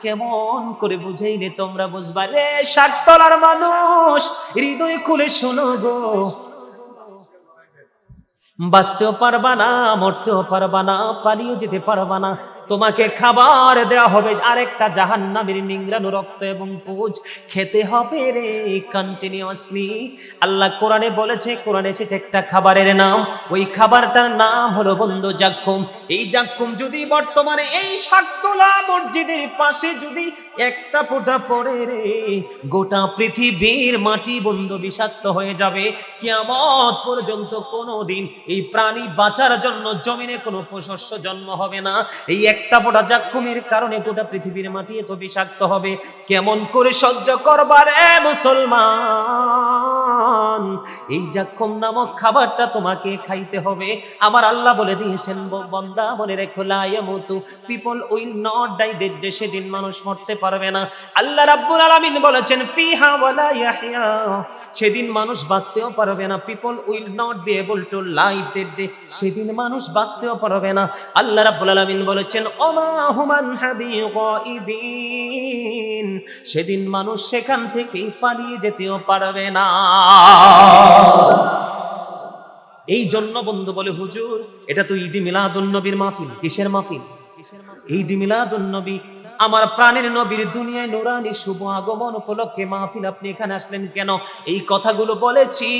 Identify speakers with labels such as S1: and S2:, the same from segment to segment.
S1: কেমন করে বুঝাইলে তোমরা বুঝবা রে? সাততলার তলার মানুষ, হৃদয় খুলে শোনো গো। বাঁচতেও পারবা না, মরতেও পারবা না, পালিয়ে যেতে পারবা না। তোমাকে খাবার দেওয়া হবে। আরেকটা জাহান নামের নিংরানো রক্ত এবং পুজ খেতে হবে রে কন্টিনিউয়াসলি আল্লাহ কোরআনে বলেছে, কোরআনে এসেছে একটা খাবারের নাম। ওই খাবারটার নাম হলো বন্ধু জাক্কুম। এই জাক্কুম যদি বর্তমানে এই শাকতলা মসজিদের পাশে যদি একটা ফোঁটা পড়ে রে, গোটা পৃথিবীর মাটি বন্ধু বিষাক্ত হয়ে যাবে। কিয়ামত পর্যন্ত কোনোদিন এই প্রাণী বাঁচার জন্য জমিনে কোনো শস্য জন্ম হবে না। এই একটা ফোঁটা জাক্ষুমের কারণে গোটা পৃথিবীর মাটি এত বিষাক্ত হবে। কেমন করে সহ্য করবার এ মুসলমান? এই জাক্ষুম নামক খাবারটা তোমাকে খাইতে হবে। আমার আল্লাহ বলে দিয়েছেন বন্দা, মনে রেখো লায়ামুতু people will not die the সেদিন মানুষ মরতে পারবে না। আল্লাহ রাব্বুল আলামিন বলেছেন, ফিহা ওয়ালা ইয়াহইয়া। সেদিন মানুষ বাঁচতেও পারবে না। People will not be able to live that day সেদিন মানুষ বাঁচতেও পারবে না। আল্লাহ রাব্বুল আলামিন বলেছেন হাবিগিন সেদিন মানুষ সেখান থেকে পালিয়ে যেতেও পারবে না। এই জন্য বন্ধু বলে, হুজুর, এটা তো ঈদি মিলাদুল নবীর মাহফিল। কিসের মাহফিল? ঈদি মিলাদুল নবী আমার প্রাণের নবীর দুনিয়ায় নোরানি শুভ আগমন উপলক্ষে মাহফিল আপনি এখানে আসলেন কেন? এই কথাগুলো বলেছি,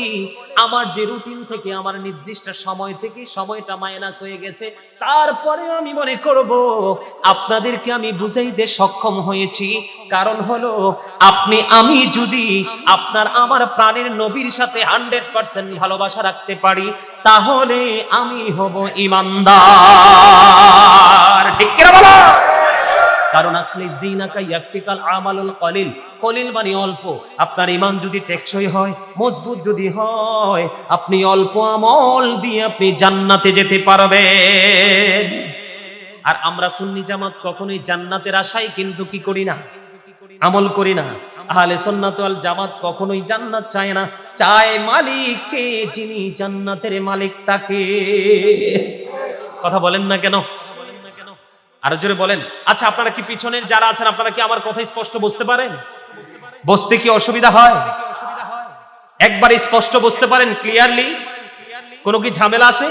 S1: আমার যে রুটিন থেকে, আমার নির্দিষ্ট সময় থেকে, সময়টা মাইনাস হয়ে গেছে। তারপরে আমি মনে করব, আপনাদেরকে আমি বুঝাইতে সক্ষম হয়েছি। কারণ হলো, আপনি, আমি যদি আপনার, আমার প্রাণের নবীর সাথে হান্ড্রেড পার্সেন্ট ভালোবাসা রাখতে পারি, তাহলে আমি হব ইমানদার। ঠিক কিনা বলো? কারণ আখলিস দিনাকা ইয়াকফিকাল আমালুল কলিল কলিল মানে অল্প। আপনার ইমান যদি টেকসই হয়, মজবুত যদি হয়, আপনি অল্প আমল দিয়ে আপনি জান্নাতে যেতে পারবেন। আর আমরা সুন্নি জামাত কখনোই জান্নাতের আশায় কিন্তু কি করি না? আমল করি না। আহলে সুন্নাত ওয়াল জামাত কখনোই জান্নাত চায় না। চায় মালিককে, যিনি জান্নাতের মালিক তাকে। কথা বলেন না কেন? আরও জোরে বলেন আচ্ছা আপনারা কি পিছনের যারা আছেন, আপনারা কি আমার কথা স্পষ্ট বুঝতে পারেন? বুঝতে কি অসুবিধা হয়? একবার স্পষ্ট বুঝতে পারেন ক্লিয়ারলি কোনো কি ঝামেলা আছে?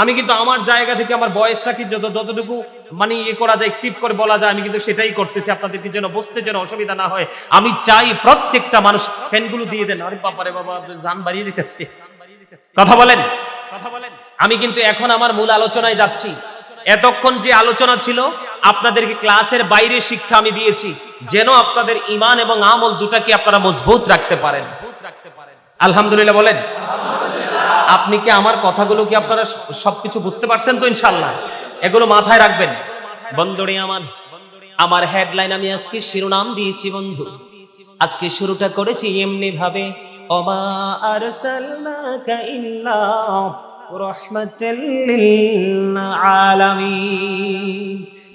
S1: আমি কিন্তু আমার জায়গা থেকে আমার বয়সটাকে যত যতটুকু মানে ইয়ে করা যায়, টিপ করে বলা যায়, আমি কিন্তু সেটাই করতেছি। আপনাদেরকে যেন বুঝতে যেন অসুবিধা না হয়। আমি চাই প্রত্যেকটা মানুষ ফ্যানগুলো দিয়ে দেন। আরে বাবারে বাবা জান বাড়িয়ে যেতেছে কথা বলেন কথা বলেন। আমি কিন্তু এখন আমার মূল আলোচনায় যাচ্ছি। এতক্ষণ যে আলোচনা ছিল আপনাদেরকে ক্লাসের বাইরে শিক্ষা আমি দিয়েছি যেন আপনাদের ইমান এবং আমল দুটাকে আপনারা মজবুত রাখতে পারেন। আলহামদুলিল্লাহ বলেন? আপনি কি আমার কথাগুলো কি আপনারা সবকিছু বুঝতে পারছেন তো ইনশাল্লাহ এগুলো মাথায় রাখবেন। বন্ধুরে আমার আমার হেডলাইন আমি আজকে শিরোনাম দিয়েছি বন্ধু। আজকে শুরুটা করেছি এমনি ভাবে অমা আরসালনাকা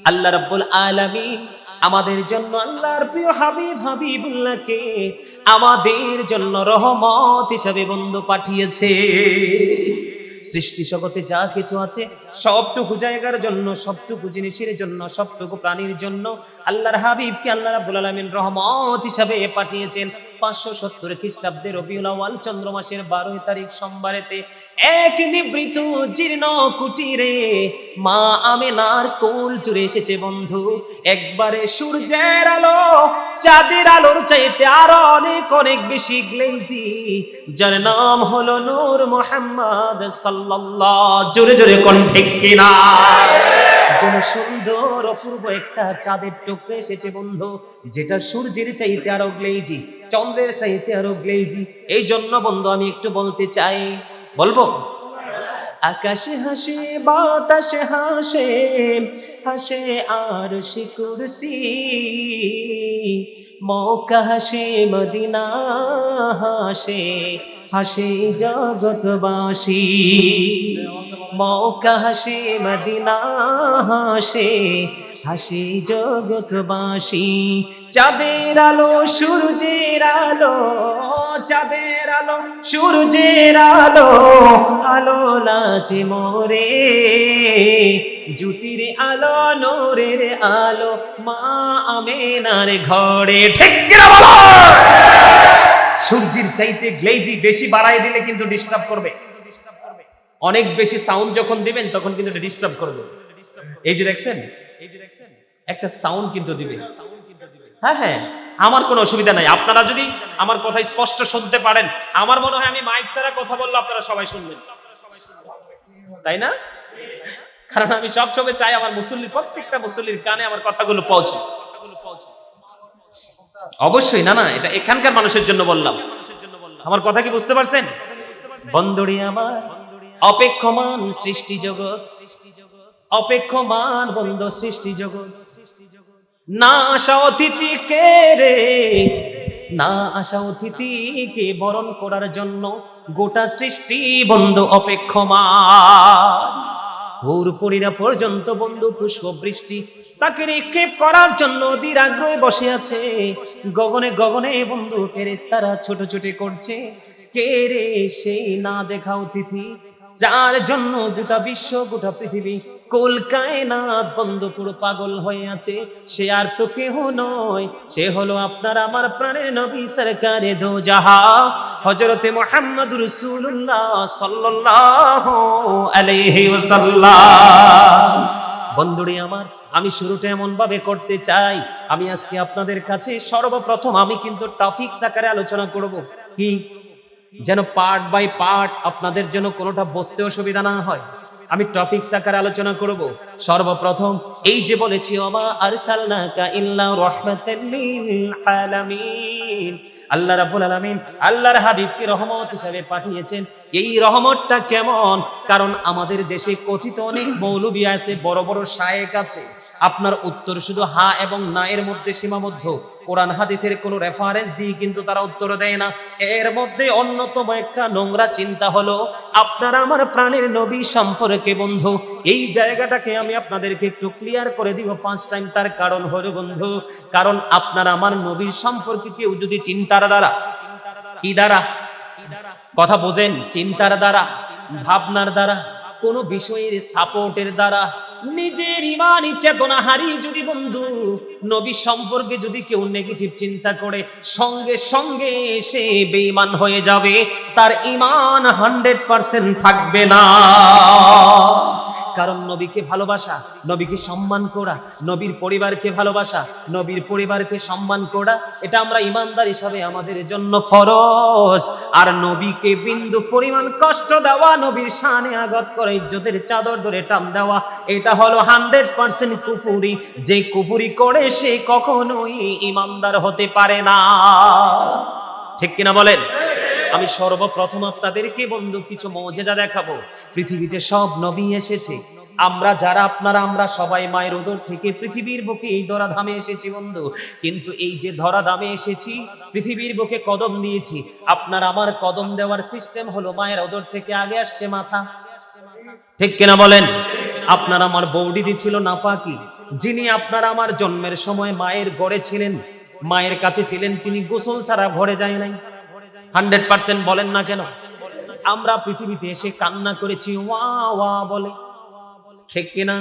S1: আল্লাহ রাব্বুল আলামিন আমাদের জন্য আল্লাহর প্রিয় হাবিব হাবিবুল্লাহকে আমাদের জন্য রহমত হিসাবে বন্ধু পাঠিয়েছে। সৃষ্টি জগতে যা কিছু আছে, সবটুকু জায়গার জন্য, সবটুকু জিনিসের জন্য, সবটুকু প্রাণীর জন্য আল্লাহর হাবিবকে আল্লাহ রাব্বুল আলামিন রহমত হিসাবে পাঠিয়েছেন। পাঁচশো সত্তর খ্রিস্টাব্দে রবিউল আওয়াল চন্দ্র মাসের বারোই তারিখ সোমবারেতে এক নিবৃত জীর্ণ কুটিরে মা আমেনার কোল চুরে এসেছে বন্ধু। একবারে সূর্যের আলো, চাঁদের আলোর চাইতে আরও অনেক অনেক বেশি গ্লেজি। যার নাম হলো নূর মোহাম্মদ সাল্লাল্লাহ। জোরে জোরে কোন। ঠিক কিনা সুন্দর অপূর্ব একটা চাঁদের টুকরে এসেছে বন্ধু, যেটা সূর্যের চাইতে আরও গ্লেজি, চন্দ্রের চাইতে আরও গ্লেজি। এই জন্য বন্ধু, আমি একটু বলতে চাই, বলব? আকাশে হাসে, বাতাসে হাসে হাসে আর কুরসি। মৌকা হাসে, মদিনা হাসে হাসে জগৎবাসী। মৌকা হাসি, মদিনা হাসে, হাসি জগৎবাসী। চাঁদের আলো, সূর্যের আলো, চাঁদের আলো, সূর্যের আলো আলো লাচে মোরে। জ্যোতির আলো, নোরের আলো, মা আমেনার ঘরে। সূর্যের চাইতে গ্লেজি বেশি বাড়াই দিলে কিন্তু ডিস্টার্ব করবে। অনেক বেশি সাউন্ড যখন দিবেন, তখন কিন্তু এটা ডিস্টার্ব করবে এই যে দেখছেন এই যে দেখছেন, একটা সাউন্ড কিন্তু দিবে। হ্যাঁ হ্যাঁ আমার কোনো অসুবিধা নাই। আপনারা যদি আমার কথা স্পষ্ট শুনতে পারেন, আমার মনে হয় আমি মাইক ছাড়া কথা বললে আপনারা সবাই শুনবেন। তাই না? কারণ আমি সবসময় চাই আমার মুসল্লি, প্রত্যেকটা মুসল্লির কানে আমার কথাগুলো পৌঁছে। অবশ্যই, না না, এটা এখানকার মানুষের জন্য বললাম। আমার কথা কি বুঝতে পারছেন? বন্দরে আমার অপেক্ষমান সৃষ্টি জগৎ, অপেক্ষমান বন্ধ সৃষ্টি জগৎ। না আসা অতিথি কে রে, না আসা অতিথিকে বরণ করার জন্য গোটা সৃষ্টি বন্ধু অপেক্ষমান। ভোর পরিরা পর্যন্ত বন্ধু পুষ্প বৃষ্টি তাকে নিক্ষেপ করার জন্য অধীর আগ্রহে বসে আছে। গগনে গগনে বন্ধু ফেরেস্তারা ছোট ছোট করছে। কে রে সেই না দেখা অতিথি? যার জন্য গোটা বিশ্ব, গোটা পৃথিবী কলকায়নাথ বন্ধু পুরো পাগল হয়ে আছে, সে আর তো কেহ নয়। সে হলো আপনার আমার প্রাণের নবী সরকারে দো হজরতে মোহাম্মদ রসুল্লাহ সাল্লাল্লাহু আলাইহি বন্ধুরে আমার, আমি শুরুটা এমন ভাবে করতে চাই, আমি আজকে আপনাদের কাছে সর্বপ্রথম আমি কিন্তু টপিক আকারে আলোচনা করব। কি? যেন পার্ট বাই পার্ট আপনাদের জন্য কোনোটা বসতে অসুবিধা না হয়। আমি টপিক আকারে আলোচনা করব। সর্বপ্রথম, এই যে বলেছি, ওমা আরসালনাকা ইল্লা রাহমাতাল লিল আলামিন। আল্লাহ রাব্বুল আলামিন আল্লাহর হাবিবকে রহমত হিসেবে পাঠিয়েছেন। এই রহমতটা কেমন? কারণ আমাদের দেশে কথিত অনেক মৌলবী আছে, বড় বড় শায়েক আছে। আপনার উত্তর শুধু হা এবং না এর মধ্যে সীমাবদ্ধ। কোরআন হাদিসের কোনো রেফারেন্স দিয়ে কিন্তু তারা উত্তর দেয় না। এর মধ্যে অন্যতম একটা নোংরা চিন্তা হলো, আপনার আমার প্রাণের নবী সম্পর্কে বন্ধু, এই জায়গাটাকে আমি আপনাদেরকে একটু ক্লিয়ার করে দিব পাঁচ টাইম তার কারণ হলো বন্ধু, কারণ আপনার আমার নবীর সম্পর্কে কেউ যদি চিন্তার দ্বারা, কি দ্বারা? কথা বোঝেন, চিন্তার দ্বারা, ভাবনার দ্বারা, কোনো বিষয়ের সাপোর্টের দ্বারা নিজের ইমান চেতনা হারিয়ে যদি বন্ধু, নবী সম্পর্কে যদি কেউ নেগেটিভ চিন্তা করে, সঙ্গে সঙ্গে সে বেঈমান হয়ে যাবে, তার ইমান হান্ড্রেড পার্সেন্ট থাকবে না। কারণ নবীকে ভালোবাসা, নবীকে সম্মান করা, নবীর পরিবারকে ভালোবাসা, নবীর পরিবারকে সম্মান করা, এটা আমরা ইমানদার হিসাবে আমাদের জন্য ফরজ। আর নবীকে বিন্দু পরিমাণ কষ্ট দেওয়া, নবীর শানে আগত করে, ইজ্জতের চাদর ধরে টান দেওয়া, এটা হলো হান্ড্রেড পার্সেন্ট কুফুরি। যে কুফুরি করে সে কখনোই ইমানদার হতে পারে না। ঠিক কিনা বলেন? আমি সর্বপ্রথম আপনাদেরকে বন্ধু, কিছু মজেদা দেখাবো। পৃথিবীতে সব নবী এসেছে। আমরা যারা, আপনারা, আমরা সবাই মায়ের ওদর থেকে পৃথিবীর বুকে এই ধরাধামে এসেছি বন্ধু। কিন্তু এই যে ধরাধামে এসেছি, পৃথিবীর বুকে কদম দিয়েছি। আপনার আমার কদম দেওয়ার সিস্টেম হলো মায়ের ওদর থেকে আগে আসছে মাথা। ঠিক কিনা বলেন? আপনার আমার বৌডিদি ছিল নাপাকি। যিনি আপনার আমার জন্মের সময় মায়ের গড়ে ছিলেন। মায়ের কাছে ছিলেন, তিনি গোসল ছাড়া ঘরে যায় নাই। হান্ড্রেড পার্সেন্ট বলেন না কেন? আমরা পৃথিবীতে এসে কান্না করেছি, ওয়া ওয়া বলে। ঠিক কিনা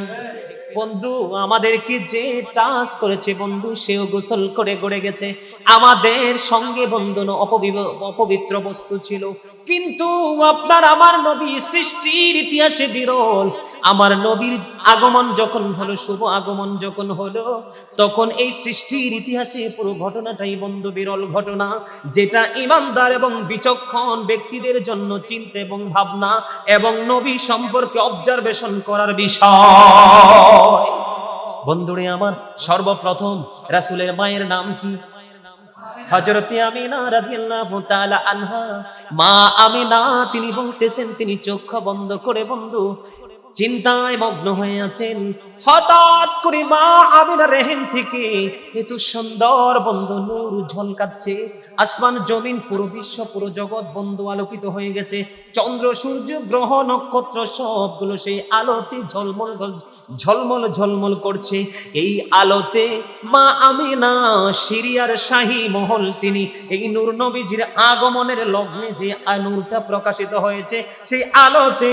S1: বন্ধু, আমাদেরকে যে টাচ করেছে, বন্ধু, সেও গোসল করে গড়ে গেছে। আমাদের সঙ্গে বন্ধু অপবিত্র বস্তু ছিল। কিন্তু আপনার আমার নবী সৃষ্টির ইতিহাসে বিরল। আমার নবীর আগমন যখন হলো, শুভ আগমন যখন হলো, তখন এই সৃষ্টির ইতিহাসে পুরো ঘটনাটাই বন্ধু বিরল ঘটনা, যেটা ইমানদার এবং বিচক্ষণ ব্যক্তিদের জন্য চিন্তা এবং ভাবনা এবং নবী সম্পর্কে অবজারভেশন করার বিষয়। বন্ধুরে আমার সর্বপ্রথম রাসুলের মায়ের নাম কি? হযরতে আমিনা রাদিয়াল্লাহু তাআলা আনহা মা আমিনা তিনি বলতেছেন তিনি চোখ বন্ধ করে বন্ধু চিন্তায় মগ্ন হয়ে আছেন। হঠাৎ করে মা আমিনা রেহেম থেকে এত সুন্দর বন্ধু নূর ঝলকাচ্ছে। আসমান জমিন পুরো বিশ্ব, পুরো জগৎ বন্ধু আলোকিত হয়ে গেছে। চন্দ্র, সূর্য, গ্রহ, নক্ষত্র সবগুলো সেই আলোতে ঝলমল ঝলমল ঝলমল করছে। এই আলোতে মা আমিনা, সিরিয়ার শাহী মহল তিনি, এই নূর নবীজির আগমনের লগ্নে যে নূরটা প্রকাশিত হয়েছে, সেই আলোতে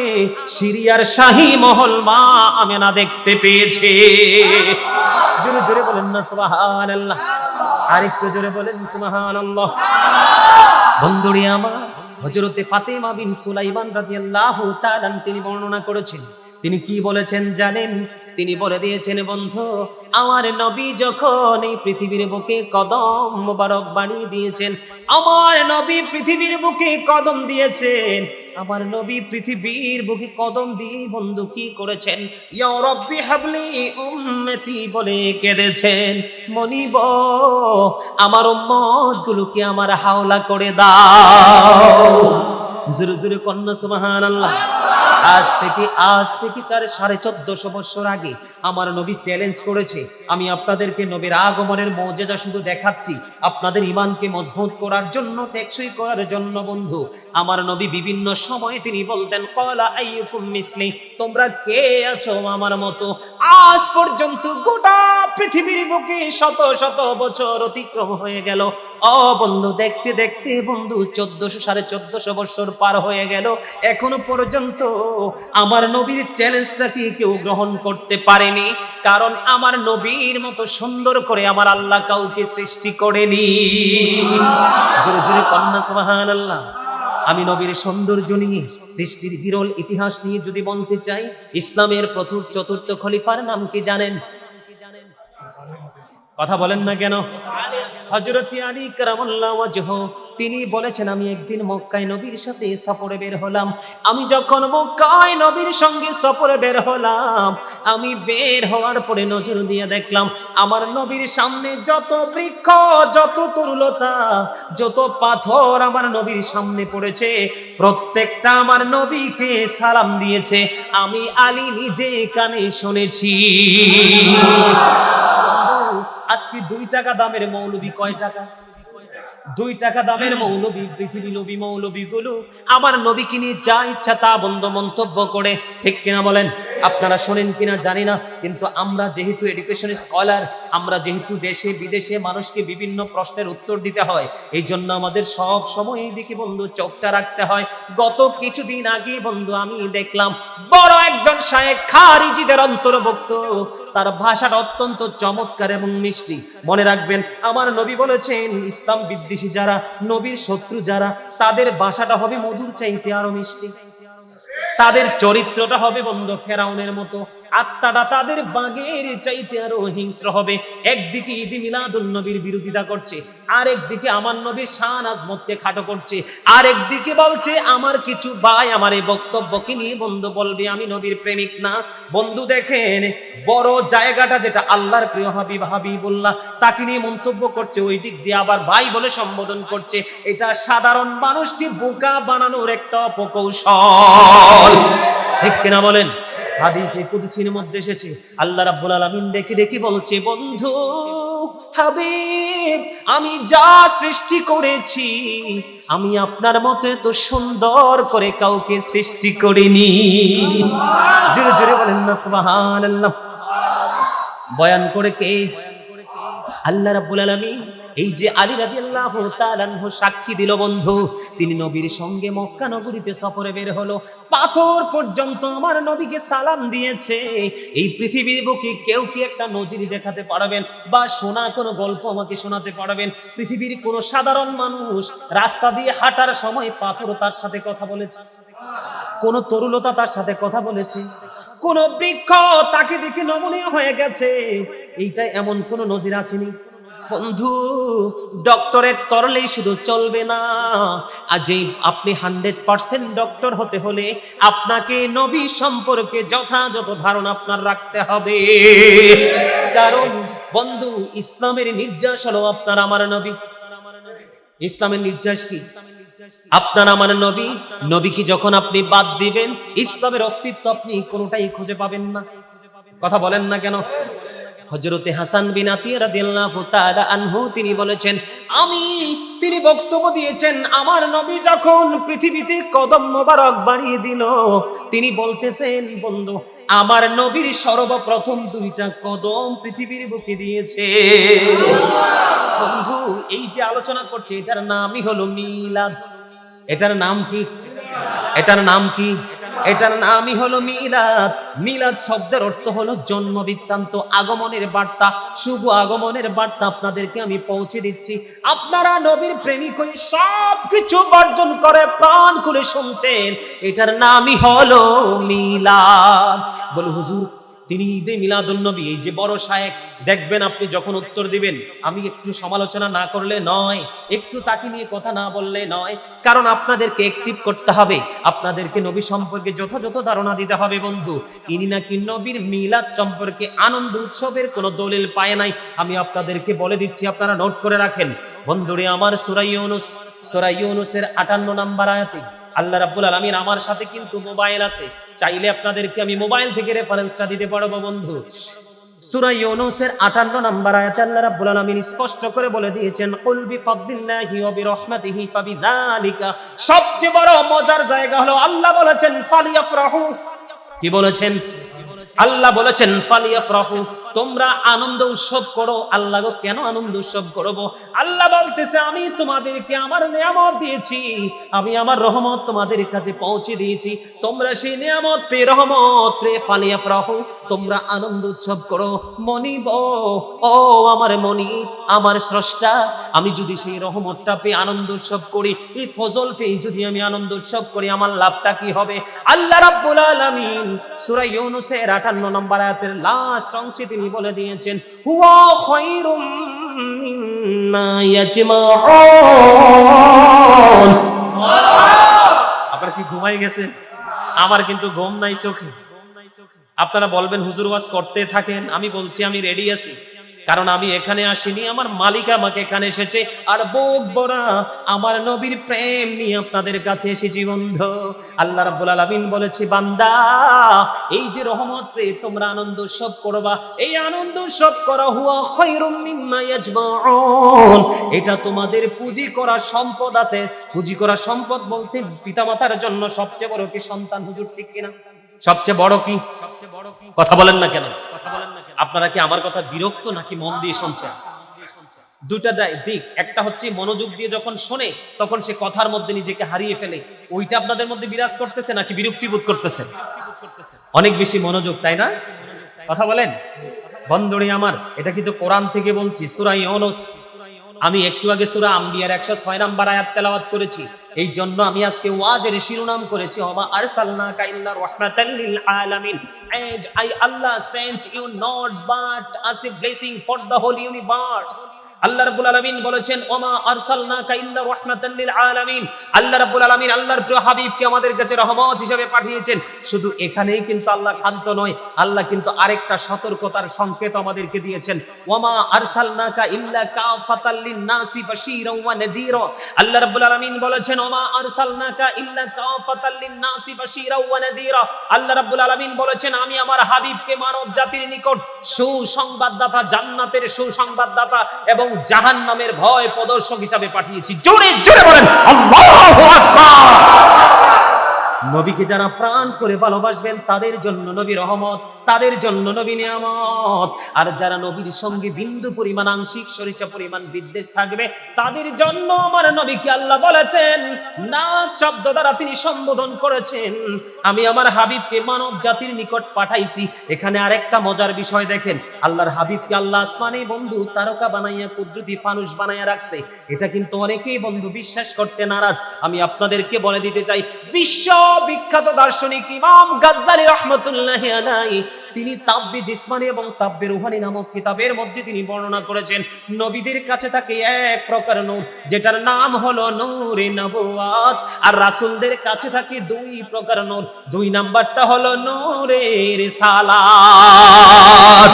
S1: সিরিয়ার শাহী মহল মা আমিনা দেখতে পেয়েছে। জোরে জোরে বলেন না, সুবহানাল্লাহ। আরেকটু জোরে বলেন, সুবহানাল্লাহ। বন্ধুরে আমার হজরতে ফাতেমা বিন সুলাইমান রাদিয়াল্লাহু তাআলা তিনি বর্ণনা করেছেন তিনি কি বলেছেন জানেন? তিনি বলে দিয়েছেন, বন্ধু, আমার নবী যখন এই পৃথিবীর বুকে কদম মোবারক বাড়িয়ে দিয়েছেন, আমার নবী পৃথিবীর বুকে কদম দিয়েছেন, আমার নবী পৃথিবীর বুকে কদম দিয়ে বন্ধু কি করেছেন? হাবলি উম্মতি বলে কেঁদেছেন। মনিব, আমার উম্মত গুলোকে আমার হাওলা করে দাও। জোরে জোরে কন্যা, সুবহানাল্লাহ। আজ থেকে আজ থেকে চারে, সাড়ে চোদ্দশো বছর আগে আমার নবী চ্যালেঞ্জ করেছে, আমি আপনাদেরকে নবীর আগমনের মর্যাদা শুধু দেখাচ্ছি, আপনাদের ইমানকে মজবুত করার জন্য, টেকসই করার জন্য বন্ধু, আমার নবী বিভিন্ন সময়ে তিনি বলতেন, কলা মিসলি তোমরা কে আছো আমার মতো? আজ পর্যন্ত গোটা পৃথিবীর বুকে শত শত বছর অতিক্রম হয়ে গেল। অ বন্ধু, দেখতে দেখতে বন্ধু, চোদ্দশো, সাড়ে চোদ্দশো বছর পার হয়ে গেল। এখনও পর্যন্ত আমার নবীর চ্যালেঞ্জটাকে কেউ গ্রহণ করতে পারেনি? কারণ আমার নবীর মতো সুন্দর করে আমার আল্লাহ কাউকে সৃষ্টি করেনি। জোরে জোরে কন্যা সুবহান আল্লাহ আমি নবীর সৌন্দর্য নিয়ে, সৃষ্টির বিরল ইতিহাস নিয়ে যদি বলতে চাই, ইসলামের প্রথম চতুর্থ খলিফার নাম কি জানেন? কথা বলেন না কেন? হজরত আলী কারামাল্লাহ তিনি বলেছেন, আমি একদিন মক্কায় নবীর সাথে সফরে বের হলাম। আমি যখন মক্কায় নবীর সঙ্গে সফরে বের হলাম, আমি বের হওয়ার পরে নজর দিয়ে দেখলাম, আমার নবীর সামনে যত বৃক্ষ, যত তরুলতা, যত পাথর আমার নবীর সামনে পড়েছে, প্রত্যেকটা আমার নবীকে সালাম দিয়েছে। আমি আলী নিজে কানে শুনেছি। আজকে দুই টাকা দামের মৌলবি কয় টাকা? দুই টাকা দামের মৌলবি, পৃথিবী নবী মৌলবি গুলো আমার নবীকে নিয়ে যা ইচ্ছা তা বন্ধ মন্তব্য করে, ঠিক কিনা বলেন? আপনারা শোনেন কিনা জানি না, কিন্তু আমরা যেহেতু এডুকেশন স্কলার আমরা যেহেতু দেশে, বিদেশে মানুষকে বিভিন্ন প্রশ্নের উত্তর দিতে হয়, এই জন্য আমাদের সব সময় এই দিকে বন্ধু চোখটা রাখতে হয়। গত কিছুদিন আগে বন্ধু আমি দেখলাম, বড় একজন শায়েক খারিজিদের অন্তর্ভুক্ত। তার ভাষাটা অত্যন্ত চমৎকার এবং মিষ্টি। মনে রাখবেন, আমার নবী বলেছেন, ইসলাম বিদ্বেষী যারা, নবীর শত্রু যারা, তাদের ভাষাটা হবে মধুর চাইতে আরও মিষ্টি। তাদের চরিত্রটা হবে বন্ধু ফেরাউনের মতো। আত্মাটা তাদের বাগের চাইতে আরও হিংস্র হবে। একদিকে ঈদি মিলাদুল নবীর বিরোধিতা করছে, আরেকদিকে আমার নবীর শান আজমতকে খাটো করছে, আরেকদিকে বলছে, আমার কিছু ভাই আমার এই বক্তব্যকে নিয়ে বন্ধু বলবে, আমি নবীর প্রেমিক না। বন্ধু দেখেন, বড় জায়গাটা যেটা আল্লাহর প্রিয় হাবিব হাবিবুল্লাহ, তাকে নিয়ে মন্তব্য করছে, ওই দিক দিয়ে আবার ভাই বলে সম্বোধন করছে। এটা সাধারণ মানুষকে বোকা বানানোর একটা অপকৌশল। ঠিক কিনা বলেন? হাদিসে, কুদসির মধ্যে এসেছে, আল্লাহ রাব্বুল আলামিন ডেকে ডেকে বলছে, বন্ধু, হাবিব, আমি যা সৃষ্টি করেছি, আমি আপনার মতে তো সুন্দর করে কাউকে সৃষ্টি করিনি। জোরে জোরে বলেন না, সুবহানাল্লাহ। বয়ান করে কে? আল্লাহ রাব্বুল আলামিন এই যে আলী তাআলা আনহু সাক্ষী দিল বন্ধু, তিনি নবীর সঙ্গে মক্কা নগরীতে সফরে বের হলো। পাথর পর্যন্ত আমার নবীকে সালাম দিয়েছে। এই পৃথিবীর বুকে কেউ কি একটা নজির দেখাতে পারবেন? বা শোনা কোনো গল্প আমাকে শোনাতে পারবেন? পৃথিবীর কোনো সাধারণ মানুষ রাস্তা দিয়ে হাঁটার সময় পাথর তার সাথে কথা বলেছে। কোন তরুলতা তার সাথে কথা বলেছে। কোন বৃক্ষ তাকে দেখে নমনীয় হয়ে গেছে। এইটা এমন কোন নজির আসেনি। বন্ধু ডক্টরেট করলেই শুধু চলবে না। যেই আপনি হান্ড্রেড পার্সেন্ট ডক্টর হতে হলে আপনাকে নবী সম্পর্কে যথাযথ ধারণা আপনার রাখতে হবে। কারণ বন্ধু, ইসলামের নির্যাস হলো আপনার আমার নবী। ইসলামের নির্যাস কি? আপনার আমার নবী নবীকে যখন আপনি বাদ দিবেন, ইসলামের অস্তিত্ব আপনি কোনোটাই খুঁজে পাবেন না। কথা বলেন না কেন? হজরতে হাসান বিন আনহু, তিনি বলেছেন, আমি তিনি বক্তব্য দিয়েছেন, আমার নবী যখন পৃথিবীতে কদম মোবারক বাড়িয়ে দিল, তিনি বলতেছেন, বন্ধু, আমার নবীর সর্বপ্রথম দুইটা কদম পৃথিবীর বুকে দিয়েছে। বন্ধু, এই যে আলোচনা করছে, এটার নামই হলো মিলাদ। এটার নাম কি? এটার নাম কি? এটার নামই হলো মিলাদ। মিলাদ শব্দের অর্থ হলো জন্ম বৃত্তান্ত, আগমনের বার্তা। শুভ আগমনের বার্তা আপনাদেরকে আমি পৌঁছে দিচ্ছি। আপনারা নবীর প্রেমিক হয়ে সব কিছু বর্জন করে, প্রাণ করে শুনছেন। এটার নামই হলো মিলাদ। বলে হুজুর তিনি ঈদে মিলাদুন নবী, এই যে বড় শায়েক, দেখবেন আপনি যখন উত্তর দিবেন, আমি একটু সমালোচনা না করলে নয়, একটু তাকে নিয়ে কথা না বললে নয়, কারণ আপনাদেরকে অ্যাক্টিভ করতে হবে, আপনাদেরকে নবী সম্পর্কে যথাযথ ধারণা দিতে হবে বন্ধু। ইনি নাকি নবীর মিলাদ সম্পর্কে আনন্দ উৎসবের কোনো দলিল পায় নাই, আমি আপনাদেরকে বলে দিচ্ছি, আপনারা নোট করে রাখেন। বন্ধুরে, আমার সুরাই ইউনুস সুরাই ইউনুসের আটান্ন নাম্বার আয়াতে আল্লাহ রাব্বুল আলামিন আমার সাথে কিন্তু মোবাইল আছে। চাইলে আপনাদেরকে আমি মোবাইল থেকে রেফারেন্সটা দিতে পারব বন্ধু। সূরা ইউনূসের 58 নম্বর আয়াতে আল্লাহ রাব্বুল আলামিন স্পষ্ট করে বলে দিয়েছেন, কুল বিফাদলিল্লাহি ওয়া সবচেয়ে বড় মজার জায়গা হলো আল্লাহ বলেছেন, ফালিয়াফরাহু। কি বলেছেন? আল্লাহ বলেছেন, ফালিয়াফরাহু। তোমরা আনন্দ উৎসব করো। আল্লাহ কেন আনন্দ উৎসব করব? আল্লাহ বলতেছে, আমি তোমাদেরকে আমার নিয়ামত দিয়েছি। আমি আমার রহমত তোমাদের কাছে পৌঁছে দিয়েছি। তোমরা সেই নিয়ামত পে রহমত পে ফালিয়া ফালিয়াফরাহু তোমরা আনন্দ উৎসব করো। মনিব, ও আমার মনি আমার স্রষ্টা, আমি যদি সেই রহমতটা পেয়ে আনন্দ উৎসব করি, এই ফজল পেয়ে যদি আমি আনন্দ উৎসব করি, আমার লাভটা কি হবে? আল্লাহ রাব্বুল আলামিন সূরা ইউনূসের 58 নম্বর আয়াতের লাস্ট অংশে তিনি বলে দিয়েছেন মিম্মা কি ঘুমাই গেছেন আমার কিন্তু ঘুম নাই চোখে। আপনারা বলবেন, হুজুর ওয়াজ করতে থাকেন? আমি বলছি, আমি রেডি আছি। কারণ আমি এখানে আসিনি, আমার মালিক আমাকে এখানে এসেছে। আর বুক বড়া, আমার নবীর প্রেম নিয়ে আপনাদের কাছে এসেছি বন্ধু। আল্লাহ রাব্বুল আলামিন বলেছে, বান্দা, এই যে রহমত পেয়ে তোমরা আনন্দ উৎসব করবা। এই আনন্দ উৎসব করা হুয়া ইয়াজমাউন। এটা তোমাদের পুঁজি করা সম্পদ আছে। পুঁজি করা সম্পদ বলতে পিতামাতার জন্য সবচেয়ে বড় কি? সন্তান হুজুর ঠিক কিনা? সবচেয়ে বড় কি? সবচেয়ে বড় কি? কথা বলেন না কেন? কথা বলেন না আপনারা কি আমার কথা বিরক্ত নাকি মন দিয়ে শুনছেন? দুইটা দায়- দিক। একটা হচ্ছে মনোযোগ দিয়ে যখন শোনে তখন সে কথার মধ্যে নিজেকে হারিয়ে ফেলে। ওইটা আপনাদের মধ্যে বিরাজ করতেছে নাকি বিরক্তি বোধ করতেছে? অনেক বেশি মনোযোগ তাই না? কথা বলেন? বন্ধুরি আমার এটা কিন্তু কোরআন থেকে বলছি সুরাই অনস আমি একটু আগে সুরা আম্বিয়ার 106 নাম্বার আয়াত তেলাওয়াত করেছি। এই জন্য আমি আজকে ওয়াজের শিরোনাম করেছি, ওমা আরসালনাকা ইল্লা রাহমাতাল লিল আলামিন। And I Allah sent you not but as a blessing for the whole universe. আল্লাহ রাব্বুল আলামিন বলেছেন, ওমা আরসালনাকা ইল্লা রাহমাতাল লিল আলামিন। আল্লাহ রাব্বুল আলামিন আল্লাহর প্রিয় হাবিবকে আমাদের কাছে রহমত হিসেবে পাঠিয়েছেন। শুধু এখানেই কিন্তু আল্লাহ নয়, আল্লাহ কিন্তু আরেকটা সতর্কতার সংকেত আমাদেরকে দিয়েছেন। ওমা আরসালনাকা ইল্লা কাফাতাল লিন-নাসি বাশীরাও ওয়া আল্লাহ রাব্বুল আলামিন বলেছেন, ওমা আরসালনাকা ইল্লা কাফাতাল লিন-নাসি বাশীরাও ওয়া আল্লাহ রাব্বুল আলামিন বলেছেন, আমি আমার হাবিবকে মানব জাতির নিকট সুসংবাদদাতা, জান্নাতের সুসংবাদদাতা এবং জাহান্নামের ভয় প্রদর্শক হিসাবে পাঠিয়েছি। জোরে জোরে বলেন নবীকে যারা প্রাণ করে ভালোবাসবেন, তাদের জন্য নবী রহমত তাদের জন্য নবী নিয়ামত। আর যারা নবীর সঙ্গে বিন্দু পরিমাণ আংশিক সরিষা পরিমাণ বিদ্বেষ থাকবে, তাদের জন্য আমার নবীকে আল্লাহ বলেছেন, না শব্দ দ্বারা তিনি সম্বোধন করেছেন। আমি আমার হাবিবকে মানব জাতির নিকট পাঠাইছি। এখানে আরেকটা মজার বিষয় দেখেন, আল্লাহর হাবিবকে আল্লাহ আসমানে বন্ধু, তারকা বানাইয়া, কুদরতি ফানুস বানাইয়া রাখছে। এটা কিন্তু অনেকেই বন্ধু বিশ্বাস করতে নারাজ। আমি আপনাদেরকে বলে দিতে চাই বিশ্ব বিখ্যাত দার্শনিক ইমাম গাজ্জালি রহমতুল্লাহ আলাই তিনি তাব্বি জিসমানি এবং তাব্বে রুহানি নামক কিতাবের মধ্যে তিনি বর্ণনা করেছেন। নবীদের কাছে থাকে এক প্রকার নূর, যেটার নাম হলো নূরে নবুয়াত আর রাসূলদের কাছে থাকে দুই প্রকার নূর, দুই নাম্বারটা হলো নূরের সালাত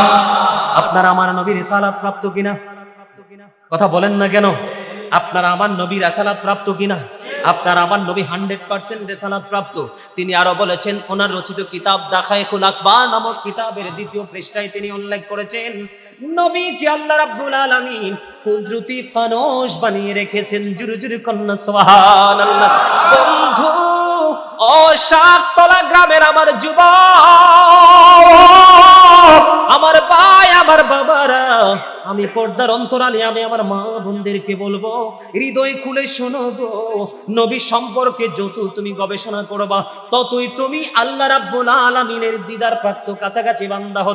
S1: আপনারা আমার নবীর সালাত প্রাপ্ত কিনা? কথা বলেন না কেন? আপনারা আমার নবীর আসালাত প্রাপ্ত কিনা? আপনার আমার নবী হান্ড্রেড পার্সেন্ট রেসালাত প্রাপ্ত তিনি আরও বলেছেন, ওনার রচিত কিতাব দাখায় কুল আকবার নামক কিতাবের দ্বিতীয় পৃষ্ঠায় তিনি উল্লেখ করেছেন নবী কি আল্লাহ রাব্বুল আলামিন কুদরতি ফানস বানিয়ে রেখেছেন জুরু জুরু কন্যা, সুবহানাল্লাহ। বন্ধু ও শাকতলা গ্রামের আমার যুবক। আমার ভাই, আমার বাবারা, আমি পর্দার অন্তরালে আমি আমার মা বোনদেরকে বলব, হৃদয় খুলে শোনবো নবী সম্পর্কে যত তুমি গবেষণা করবা, ততই তুমি আল্লাহ রাব্বুল আলামিনের দিদার প্রাপ্ত কাছাকাছি বান্দা হতে